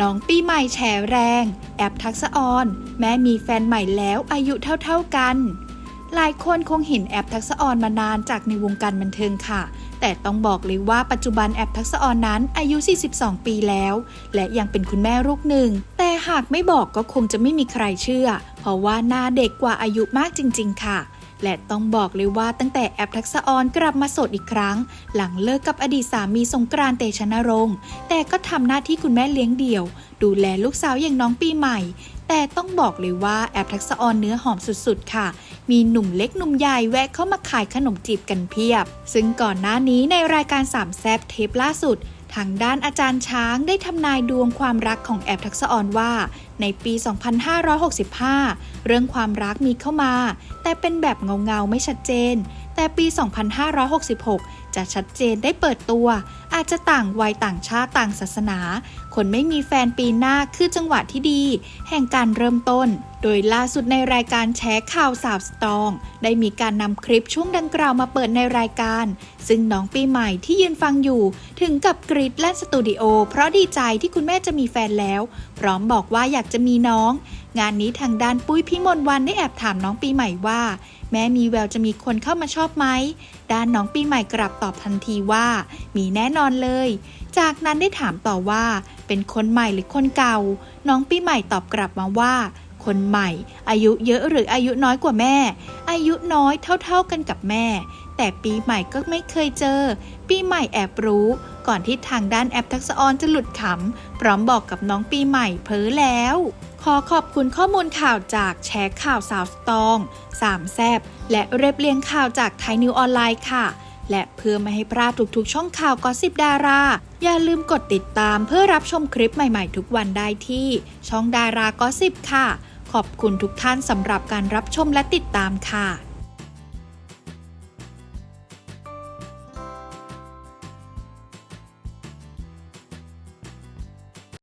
น้องปีใหม่แฉแรง แอบทักษะออน แม้มีแฟนใหม่แล้วอายุเท่าๆกัน หลายคนคงเห็นแอปทักษะออนมานานจากในวงการบันเทิงค่ะ แต่ต้องบอกเลยว่าปัจจุบันแอปทักษะออนนั้นอายุ 42 ปีแล้ว และยังเป็นคุณแม่ลูกหนึ่ง แต่หากไม่บอกก็คงจะไม่มีใครเชื่อ เพราะว่าหน้าเด็กกว่าอายุมากจริง ๆ ค่ะ และต้องบอกเลยว่าตั้งแต่แอปทักษะออนกลับมาโสดอีกครั้ง หลังเลิกกับอดีตสามีสงกรานเตชะนรงค์แต่ก็ทำหน้าที่คุณแม่เลี้ยงเดี่ยว ดูแลลูกสาวอย่างน้องปีใหม่ แต่ต้องบอกเลยว่าแอปทักษะออนเนื้อหอมสุดๆ ค่ะ มีหนุ่มเล็กหนุ่มใหญ่แวะเข้ามาขายขนมจีบกันเพียบ ซึ่งก่อนหน้านี้ในรายการสามแซบเทปล่าสุด ทางด้านอาจารย์ช้างได้ทำนายดวงความรักของแอบทักษออนว่า ในปี 2565 เรื่องความรักมีเข้ามา แต่เป็นแบบเงาๆไม่ชัดเจน แต่ปี 2566 จะชัดเจนได้เปิดตัว อาจจะต่างวัยต่างชาติต่างศาสนา คนไม่มีแฟนปีหน้าคือจังหวะที่ดี แห่งการเริ่มต้น โดยล่าสุดในรายการแชร์ข่าวสาวสตอง ได้มีการนำคลิปช่วงดังกล่าวมาเปิดในรายการ ซึ่งน้องปีใหม่ที่ยืนฟังอยู่ ถึงกับกรีดและสตูดิโอเพราะดีใจที่คุณแม่จะมีแฟนแล้ว พร้อมบอกว่าอยากจะมีน้อง งานนี้ทางด้านปุ้ยพิมลวันได้แอบถามน้องปีใหม่ว่า แม่มีแววจะมีคนเข้ามาชอบไหมด้านน้องปีใหม่กลับตอบอบทันทีว่า มีแน่นอนเลย จากนั้นได้ถามต่อว่า เป็นคนใหม่หรือคนเก่า น้องปีใหม่ตอบกลับมาว่า คนใหม่ อายุเยอะหรืออายุน้อยกว่าแม่ อายุน้อยเท่าๆกันกับแม่ แต่ปีใหม่ก็ไม่เคยเจอ ปีใหม่แอบรู้ก่อนที่ทางด้านแอปทักษะออนจะหลุดขำ พร้อมบอกกับน้องปีใหม่เพ้อแล้ว ขอขอบคุณข้อมูลข่าวจากแชร์ข่าวสาวสตองสามแซบและเรียบเรียงข่าวจากไทยนิวออนไลน์ค่ะ และเพื่อไม่ให้พลาดทุกๆ ช่องข่าวกอสิบดารา อย่าลืมกดติดตามเพื่อรับชมคลิปใหม่ๆ ทุกวันได้ที่ ช่องดารากอสิบค่ะ ขอบคุณทุกท่านสำหรับการรับชมและติดตามค่ะ